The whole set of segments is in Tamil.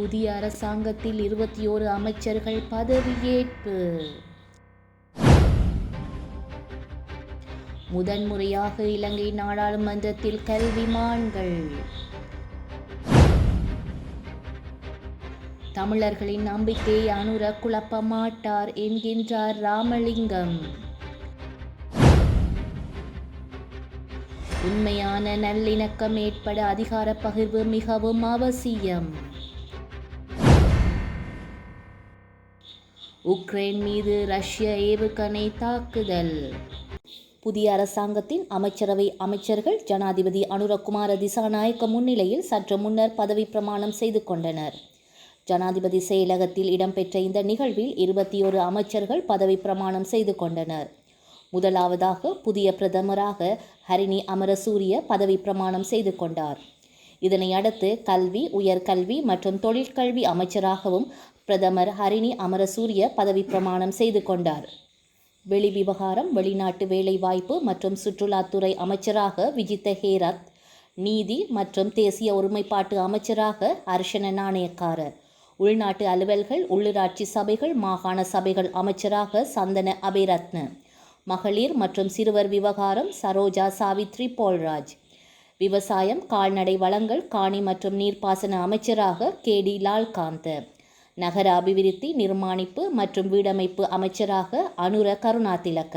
புதிய அரசாங்கத்தில் இருபத்தி ஓரு அமைச்சர்கள் பதவியேற்பு. முதன்முறையாக இலங்கை நாடாளுமன்றத்தில் கல்விமான்கள் தமிழர்களின் நம்பிக்கையை அனுர குழப்ப மாட்டார் என்கின்றார் ராமலிங்கம். உண்மையான நல்லிணக்கம் ஏற்பட அதிகார பகிர்வு மிகவும் அவசியம். உக்ரைன் மீது ரஷ்ய ஏவுகணை தாக்குதல். புதிய அரசாங்கத்தின் அமைச்சரவை அமைச்சர்கள் ஜனாதிபதி அனுரகுமார திசாநாயக்க முன்னிலையில் சற்று முன்னர் பதவி பிரமாணம் செய்து கொண்டனர். ஜனாதிபதி செயலகத்தில் இடம்பெற்ற இந்த நிகழ்வில் இருபத்தி ஒரு அமைச்சர்கள் பதவி பிரமாணம் செய்து கொண்டனர். முதலாவதாக புதிய பிரதமராக ஹரிணி அமரசூரிய பதவி பிரமாணம் செய்து கொண்டார். இதனை அடுத்து கல்வி உயர்கல்வி மற்றும் தொழிற்கல்வி அமைச்சராகவும் பிரதமர் ஹரிணி அமரசூரிய பதவி பிரமாணம் செய்து கொண்டார். வெளிவிவகாரம் வெளிநாட்டு வேலைவாய்ப்பு மற்றும் சுற்றுலாத்துறை அமைச்சராக விஜித்த ஹேரத் நீதி மற்றும் தேசிய ஒருமைப்பாட்டு அமைச்சராக அர்ஷன நாணயக்காரர் உள்நாட்டு அலுவல்கள் உள்ளூராட்சி சபைகள் மாகாண சபைகள் அமைச்சராக சந்தன அபிரத்ன மகளிர் மற்றும் சிறுவர் விவகாரம் சரோஜா சாவித்ரி போல்ராஜ் விவசாயம் கால்நடை வளங்கள் காணி மற்றும் நீர்ப்பாசன அமைச்சராக கே டி லால்காந்த் நகர அபிவிருத்தி நிர்மாணிப்பு மற்றும் வீடமைப்பு அமைச்சராக அனுர கருணாதிலக்க.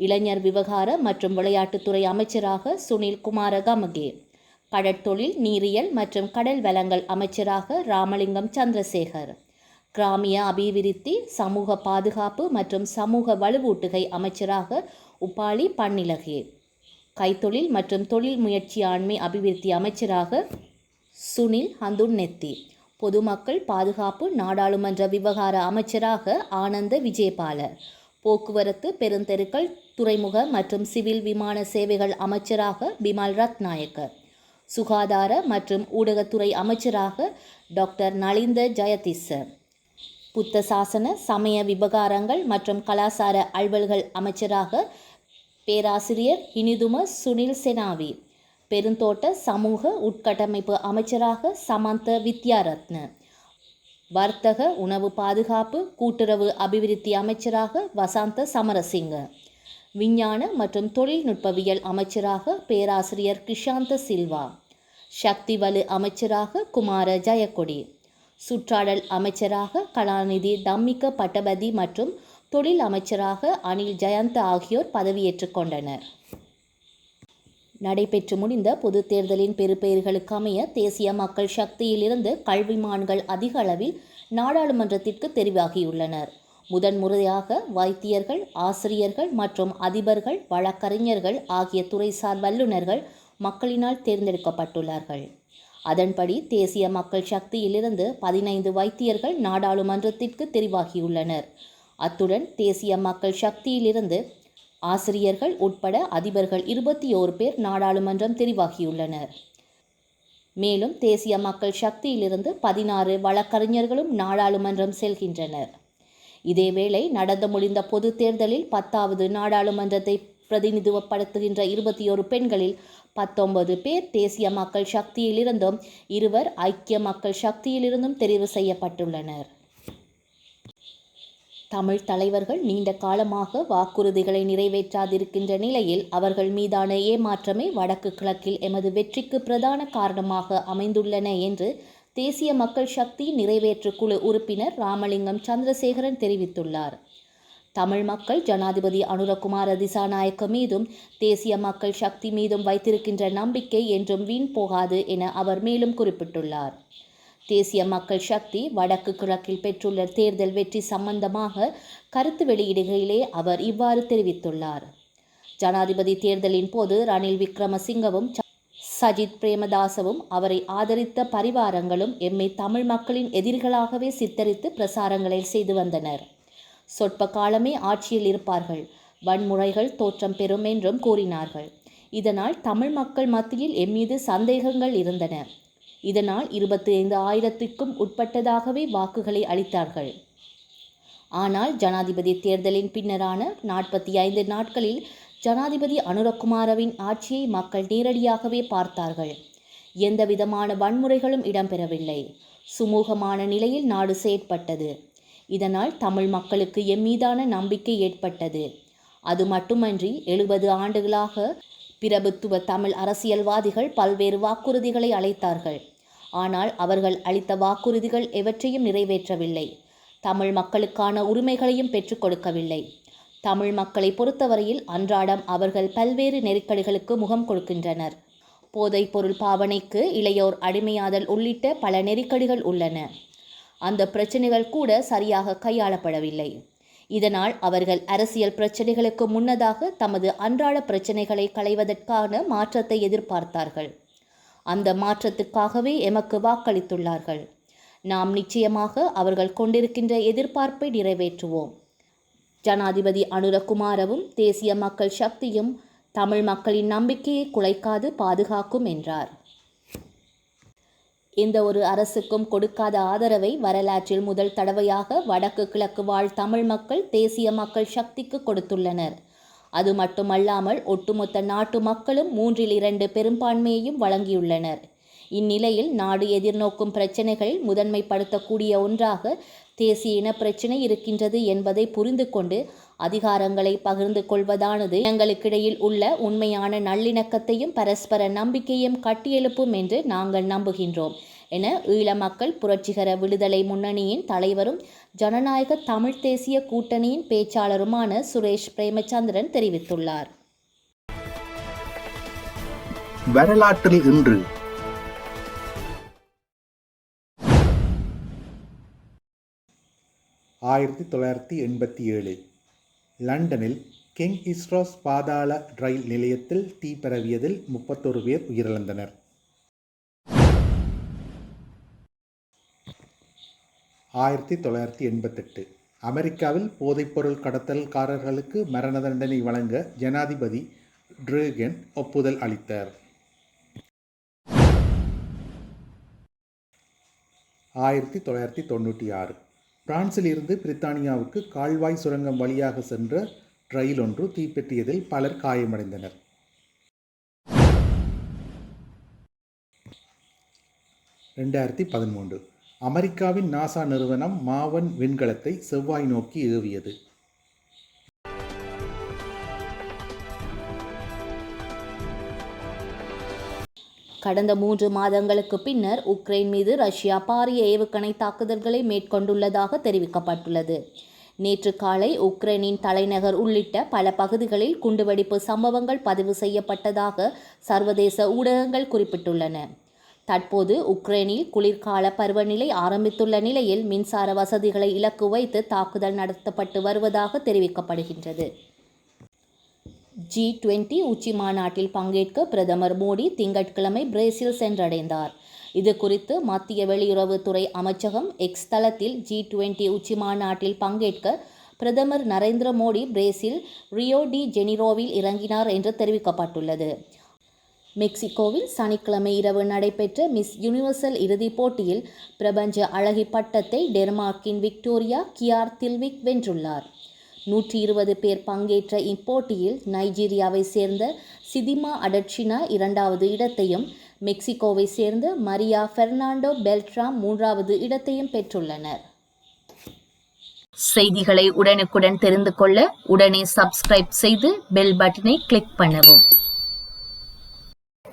இளைஞர் விவகார மற்றும் விளையாட்டுத்துறை அமைச்சராக சுனில் குமார கமகே கடற்தொழில் நீரியல் மற்றும் கடல் வளங்கள் அமைச்சராக ராமலிங்கம் சந்திரசேகர். கிராமிய அபிவிருத்தி சமூக பாதுகாப்பு மற்றும் சமூக வலுவூட்டுகை அமைச்சராக உப்பாளி பன்னிலகே. கைத்தொழில் மற்றும் தொழில் முயற்சி ஆண்மை அபிவிருத்தி அமைச்சராக சுனில் ஹந்துன்னெத்தி. பொதுமக்கள் பாதுகாப்பு நாடாளுமன்ற விவகார அமைச்சராக ஆனந்த விஜயபால போக்குவரத்து பெருந்தெருக்கள் துறைமுக மற்றும் சிவில் விமான சேவைகள் அமைச்சராக பிமல் ரத்நாயக்க. சுகாதார மற்றும் ஊடகத்துறை அமைச்சராக டாக்டர் நலிந்த ஜெயதிஸ்ஸ. புத்த சாசன சமய விவகாரங்கள் மற்றும் கலாசார அலுவல்கள் அமைச்சராக பேராசிரியர் இனிதும சுனில் செனாவி. பெருந்தோட்ட சமூக உட்கட்டமைப்பு அமைச்சராக சமந்த வித்யாரத்ன. வர்த்தக உணவு பாதுகாப்பு கூட்டுறவு அபிவிருத்தி அமைச்சராக வசந்த சமரசிங்க. விஞ்ஞான மற்றும் தொழில்நுட்பவியல் அமைச்சராக பேராசிரியர் கிஷாந்த சில்வா. சக்தி வலு அமைச்சராக குமார ஜெயக்கொடி. சுற்றாடல் அமைச்சராக கலாநிதி டம்மிக்க பட்டபதி மற்றும் தொழில் அமைச்சராக அனில் ஜெயந்த ஆகியோர் பதவியேற்றுக் கொண்டனர். நடைபெற்று முடிந்த பொது தேர்தலின் பெறுபெயர்களுக்கு அமைய தேசிய மக்கள் சக்தியிலிருந்து கல்விமான்கள் அதிக அளவில் நாடாளுமன்றத்திற்கு தெரிவாகியுள்ளனர். முதன்முறையாக வைத்தியர்கள் ஆசிரியர்கள் மற்றும் அதிபர்கள் வழக்கறிஞர்கள் ஆகிய துறைசார் வல்லுநர்கள் மக்களினால் தேர்ந்தெடுக்கப்பட்டுள்ளார்கள். அதன்படி தேசிய மக்கள் சக்தியிலிருந்து பதினைந்து வைத்தியர்கள் நாடாளுமன்றத்திற்கு தெரிவாகியுள்ளனர். அத்துடன் தேசிய மக்கள் சக்தியிலிருந்து ஆசிரியர்கள் உட்பட அதிபர்கள் இருபத்தி ஓரு பேர் நாடாளுமன்றம் தெரிவாகியுள்ளனர். மேலும் தேசிய மக்கள் சக்தியிலிருந்து பதினாறு வழக்கறிஞர்களும் நாடாளுமன்றம் செல்கின்றனர். இதேவேளை நடந்து முடிந்த பொது தேர்தலில் பத்தாவது நாடாளுமன்றத்தை பிரதிநிதித்துவப்படுத்துகின்ற இருபத்தி ஒரு பெண்களில் பத்தொன்பது பேர் தேசிய மக்கள் சக்தியிலிருந்தும் இருவர் ஐக்கிய மக்கள் சக்தியிலிருந்தும் தெரிவு செய்யப்பட்டுள்ளனர். தமிழ் தலைவர்கள் நீண்ட காலமாக வாக்குறுதிகளை நிறைவேற்றாதிருக்கின்ற நிலையில் அவர்கள் மீதான ஏமாற்றமே வடக்கு கிழக்கில் எமது வெற்றிக்கு பிரதான காரணமாக அமைந்துள்ளன என்று தேசிய மக்கள் சக்தி நிறைவேற்று குழு உறுப்பினர் ராமலிங்கம் சந்திரசேகரன் தெரிவித்துள்ளார். தமிழ் மக்கள் ஜனாதிபதி அனுரகுமார திசாநாயக்க மீதும் தேசிய மக்கள் சக்தி மீதும் வைத்திருக்கின்ற நம்பிக்கை என்றும் வீண் போகாது என அவர் மேலும் குறிப்பிட்டுள்ளார். தேசிய மக்கள் சக்தி வடக்கு கிழக்கில் பெற்றுள்ள தேர்தல் வெற்றி சம்பந்தமாக கருத்து வெளியிடுகையிலே அவர் இவ்வாறு தெரிவித்துள்ளார். ஜனாதிபதி தேர்தலின் போது ரணில் விக்ரமசிங்கவும் சஜித் பிரேமதாசவும் அவரை ஆதரித்த பரிவாரங்களும் எம்மை தமிழ் மக்களின் எதிரிகளாகவே சித்தரித்து பிரசாரங்களை செய்து வந்தனர். சொற்ப காலமே ஆட்சியில் இருப்பார்கள். வன்முறைகள் தோற்றம் பெறும் என்றும் கூறினார்கள். இதனால் தமிழ் மக்கள் மத்தியில் எம்மீது சந்தேகங்கள் இருந்தன. இதனால் இருபத்தி ஐந்து ஆயிரத்துக்கும் உட்பட்டதாகவே வாக்குகளை அளித்தார்கள். ஆனால் ஜனாதிபதி தேர்தலின் பின்னரான நாற்பத்தி ஐந்து நாட்களில் ஜனாதிபதி அனுரகுமாரவின் ஆட்சியை மக்கள் நேரடியாகவே பார்த்தார்கள். எந்தவிதமான வன்முறைகளும் இடம்பெறவில்லை. சுமூகமான நிலையில் நாடு செயற்பட்டது. இதனால் தமிழ் மக்களுக்கு எம்மீதான நம்பிக்கை ஏற்பட்டது. அது மட்டுமன்றி எழுபது ஆண்டுகளாக பிரபுத்துவ தமிழ் அரசியல்வாதிகள் பல்வேறு வாக்குறுதிகளை அளித்தார்கள். ஆனால் அவர்கள் அளித்த வாக்குறுதிகள் எவற்றையும் நிறைவேற்றவில்லை. தமிழ் மக்களுக்கான உரிமைகளையும் பெற்றுக் கொடுக்கவில்லை. தமிழ் மக்களை பொறுத்தவரையில் அன்றாடம் அவர்கள் பல்வேறு நெருக்கடிகளுக்கு முகம் கொடுக்கின்றனர். போதைப்பொருள் பாவனைக்கு இளையோர் அடிமையாதல் உள்ளிட்ட பல நெருக்கடிகள் உள்ளன. அந்த பிரச்சனைகள் கூட சரியாக கையாளப்படவில்லை. இதனால் அவர்கள் அரசியல் பிரச்சனைகளுக்கு முன்னதாக தமது அன்றாட பிரச்சனைகளை களைவதற்கான மாற்றத்தை எதிர்பார்த்தார்கள். அந்த மாற்றத்துக்காகவே எமக்கு வாக்களித்துள்ளார்கள். நாம் நிச்சயமாக அவர்கள் கொண்டிருக்கின்ற எதிர்பார்ப்பை நிறைவேற்றுவோம். ஜனாதிபதி அனுரகுமாரவும் தேசிய மக்கள் சக்தியும் தமிழ் மக்களின் நம்பிக்கையை குலைக்காது பாதுகாக்கும் என்றார். எந்த ஒரு அரசுக்கும் கொடுக்காத ஆதரவை வரலாற்றில் முதல் தடவையாக வடக்கு கிழக்கு வாழ் தமிழ் மக்கள் தேசிய மக்கள் சக்திக்கு கொடுத்துள்ளனர். அது மட்டுமல்லாமல் ஒட்டுமொத்த நாட்டு மக்களும் மூன்றில் இரண்டு பெரும்பான்மையையும் வழங்கியுள்ளனர். இந்நிலையில் நாடு எதிர்நோக்கும் பிரச்சினைகளில் முதன்மைப்படுத்தக்கூடிய ஒன்றாக தேசிய இன பிரச்சினை இருக்கின்றது என்பதை புரிந்து கொண்டு அதிகாரங்களை பகிர்ந்து கொள்வதானது எங்களுக்கிடையில் உள்ள உண்மையான நல்லிணக்கத்தையும் பரஸ்பர நம்பிக்கையும் கட்டியெழுப்பும் என்று நாங்கள் நம்புகின்றோம். என ஈழ மக்கள் புரட்சிகர விடுதலை முன்னணியின் தலைவரும் ஜனநாயக தமிழ் தேசிய கூட்டணியின் பேச்சாளருமான சுரேஷ் பிரேமச்சந்திரன் தெரிவித்துள்ளார். வரலாற்றில் இன்று. ஆயிரத்தி தொள்ளாயிரத்தி எண்பத்தி ஏழு. லண்டனில் கிங் இஸ்ரோஸ் பாதாள ரயில் நிலையத்தில் தீ பரவியதில் முப்பத்தொரு பேர் உயிரிழந்தனர். ஆயிரத்தி தொள்ளாயிரத்தி எண்பத்தெட்டு. அமெரிக்காவில் போதைப்பொருள் கடத்தல்காரர்களுக்கு மரண தண்டனை வழங்க ஜனாதிபதி ட்ரூகன் ஒப்புதல் அளித்தார். ஆயிரத்தி தொள்ளாயிரத்தி தொண்ணூற்றி ஆறு. பிரான்சில் இருந்து பிரித்தானியாவுக்கு கால்வாய் சுரங்கம் வழியாக சென்ற ரயில் ஒன்று தீப்பற்றியதில் பலர் காயமடைந்தனர். ரெண்டாயிரத்தி பதிமூன்று. அமெரிக்காவின் நாசா நிறுவனம் மாவன் விண்கலத்தை செவ்வாய் நோக்கி ஏவியது. கடந்த மூன்று மாதங்களுக்கு பின்னர் உக்ரைன் மீது ரஷ்யா பாரிய ஏவுகணை தாக்குதல்களை மேற்கொண்டுள்ளதாக தெரிவிக்கப்பட்டுள்ளது. நேற்று காலை உக்ரைனின் தலைநகர் உள்ளிட்ட பல பகுதிகளில் குண்டுவெடிப்பு சம்பவங்கள் பதிவு செய்யப்பட்டதாக சர்வதேச ஊடகங்கள் குறிப்பிட்டுள்ளன. தற்போது உக்ரைனில் குளிர்கால பருவநிலை ஆரம்பித்துள்ள நிலையில் மின்சார வசதிகளை இலக்கு வைத்து தாக்குதல் நடத்தப்பட்டு வருவதாக தெரிவிக்கப்படுகின்றது. ஜி டுவெண்டி உச்சி மாநாட்டில் பங்கேற்க பிரதமர் மோடி திங்கட்கிழமை பிரேசில் சென்றடைந்தார். இது குறித்து மத்திய வெளியுறவுத்துறை அமைச்சகம் எக்ஸ் தளத்தில் ஜி டுவெண்டி உச்சி மாநாட்டில் பங்கேற்க பிரதமர் Narendra Modi Brazil Rio de ஜெனிரோவில் இறங்கினார் என்று தெரிவிக்கப்பட்டுள்ளது. மெக்சிகோவில் சனிக்கிழமை இரவு நடைபெற்ற மிஸ் யுனிவர்சல் இறுதிப் போட்டியில் பிரபஞ்ச அழகி பட்டத்தை டென்மார்க்கின் விக்டோரியா கியார் தில்விக் வென்றுள்ளார். நூற்றி இருபது பேர் பங்கேற்ற இப்போட்டியில் நைஜீரியாவை சேர்ந்த சிதிமா அடட்சினா இரண்டாவது இடத்தையும் மெக்சிகோவை சேர்ந்த மரியா பெர்னாண்டோ பெல்ட்ராம் மூன்றாவது இடத்தையும் பெற்றுள்ளனர். செய்திகளை உடனுக்குடன் தெரிந்து கொள்ள உடனே சப்ஸ்கிரைப் செய்து பெல் பட்டனை கிளிக் பண்ணவும்.